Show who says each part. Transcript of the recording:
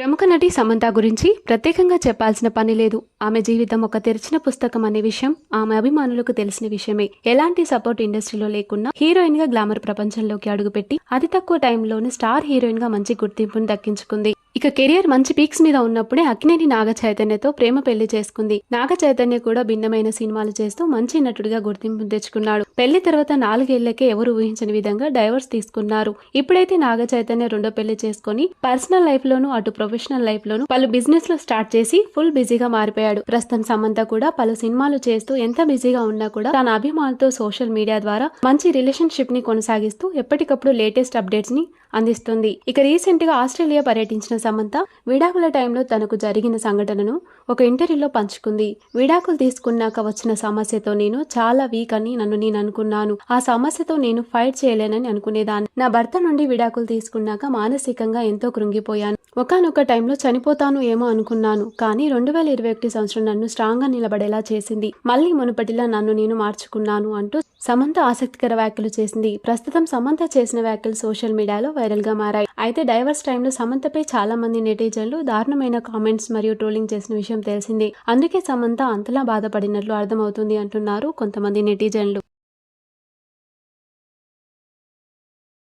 Speaker 1: ప్రముఖ నటి సమంత గురించి ప్రత్యేకంగా చెప్పాల్సిన పని లేదు. ఆమె జీవితం ఒక తెరిచిన పుస్తకం అనే విషయం ఆమె అభిమానులకు తెలిసిన విషయమే. ఎలాంటి సపోర్ట్ ఇండస్ట్రీలో లేకున్నా హీరోయిన్గా గ్లామర్ ప్రపంచంలోకి అడుగుపెట్టి అతి తక్కువ టైంలోనే స్టార్ హీరోయిన్గా మంచి గుర్తింపును దక్కించుకుంది. ఇక కెరియర్ మంచి పీక్స్ మీద ఉన్నప్పుడే అక్కినేని నాగ చైతన్యతో ప్రేమ పెళ్ళి చేసుకుంది. నాగ చైతన్య కూడా భిన్నమైన సినిమాలు చేస్తూ మంచి నటుడిగా గుర్తింపు తెచ్చుకున్నాడు. పెళ్ళి తర్వాత నాలుగేళ్ళకే ఎవరు ఊహించని విధంగా డైవర్స్ తీసుకున్నారు. ఇప్పుడైతే నాగ చైతన్య రెండో పెళ్ళి చేసుకుని పర్సనల్ లైఫ్ లోను అటు ప్రొఫెషనల్ లైఫ్ లోను పలు బిజినెస్లో స్టార్ట్ చేసి ఫుల్ బిజీగా మారిపోయాడు. ప్రస్తుతం సమంత కూడా పలు సినిమాలు చేస్తూ ఎంత బిజీగా ఉన్నా కూడా తన అభిమానులతో సోషల్ మీడియా ద్వారా మంచి రిలేషన్షిప్ని కొనసాగిస్తూ ఎప్పటికప్పుడు లేటెస్ట్ అప్డేట్స్ని అందిస్తుంది. ఇక రీసెంట్గా ఆస్ట్రేలియా పర్యటించిన సమంత విడాకుల టైంలో తనకు జరిగిన సంఘటనను ఒక ఇంటర్వ్యూలో పంచుకుంది. విడాకులు తీసుకున్నాక వచ్చిన సమస్యతో నేను చాలా వీక్ అని నన్ను నేను అనుకున్నాను. ఆ సమస్యతో నేను ఫైట్ చేయలేనని అనుకునేదాన్ని. నా భర్త నుండి విడాకులు తీసుకున్నాక మానసికంగా ఎంతో కృంగిపోయాను. ఒకనొక టైంలో చనిపోతాను ఏమో అనుకున్నాను కానీ రెండు వేల ఇరవై ఒకటి సంవత్సరం నన్ను స్ట్రాంగ్గా నిలబడేలా చేసింది. మళ్ళీ మునుపటిలా నన్ను నేను మార్చుకున్నాను అంటూ సమంత ఆసక్తికర వ్యాఖ్యలు చేసింది. ప్రస్తుతం సమంత చేసిన వ్యాఖ్యలు సోషల్ మీడియాలో వైరల్గా మారాయి. అయితే డైవర్స్ టైంలో సమంతపై చాలా మంది నెటిజన్లు దారుణమైన కామెంట్స్ మరియు ట్రోలింగ్ చేసిన విషయం తెలిసింది. అందుకే సమంత అంతలా బాధపడినట్లు అర్థమవుతుంది అంటున్నారు కొంతమంది నెటిజన్లు.